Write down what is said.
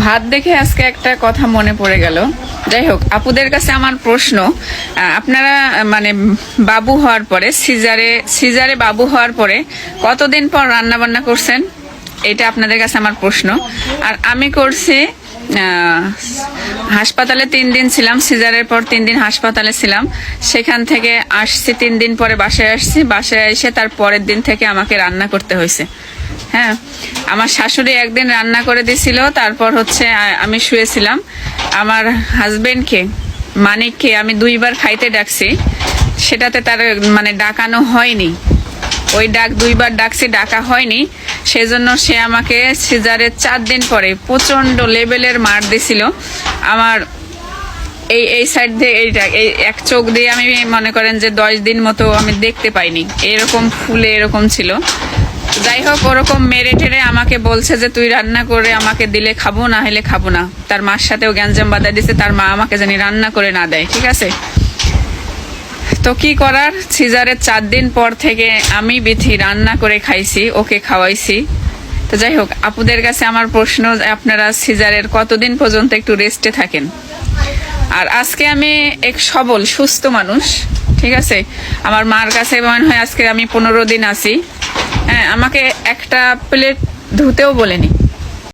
ভাত দেখে আজকে একটা কথা মনে পড়ে গেল। যাই হোক, আপুদের কাছে আমার প্রশ্ন আপনারা মানে বাবু হওয়ার পরে, সিজারে সিজারে বাবু হওয়ার পরে কতদিন পর রান্না বান্না করছেন? এটা আপনাদের কাছে আমার প্রশ্ন। আর আমি করছি হাসপাতালে তিন দিন ছিলাম, সিজারের পর তিন দিন হাসপাতালে ছিলাম। সেখান থেকে আসছি, তিন দিন পরে বাসায় আসছি। বাসায় এসে তার পরের দিন থেকে আমাকে রান্না করতে হয়েছে। হ্যাঁ আমার শাশুড়ি একদিন রান্না করে দিছিল, তারপর হচ্ছে আমি শুয়েছিলাম। আমার হাজবেন্ডকে, মানিককে আমি দুইবার খাইতে ডাকছি। সেটাতে তার মানে ডাকানো হয়নি। ওই ডাক দুইবার ডাকছি, ডাকা হয়নি। সেজন্য সে আমাকে সিজারের চার দিন পরে প্রচণ্ড লেভেলের মার দিছিল। আমার এই এই সাইড দিয়ে এইটা, এই এক চোখ দিয়ে আমি মনে করেন যে দশ দিন মতো আমি দেখতে পাইনি। এরকম ফুলে এরকম ছিল। যাই হোক ওরকম মেরে টেরে আমাকে বলছে যে, তুই রান্না করে আমাকে দিলে খাব না হলে খাব না। তার মার সাথেও গ্যাঞ্জাম বাধা দিছে, তার মা আমাকে জানি রান্না করে না দেয়, ঠিক আছে? তো কি করার? সিজারের চার দিন পর থেকে আমি বিথি রান্না করে খাইছি, ওকে খাওয়াইছি। তো যাই হোক আপুদের কাছে আমার প্রশ্ন, আপনারা সিজারের কতদিন পর্যন্ত একটু রেস্টে থাকেন? আর আজকে আমি এক সবল, সুস্থ মানুষ, ঠিক আছে? আমার মার কাছে মনে হয় আজকে আমি পনেরো দিন আছি। হ্যাঁ আমাকে একটা প্লেট ধুতেও বলেনি।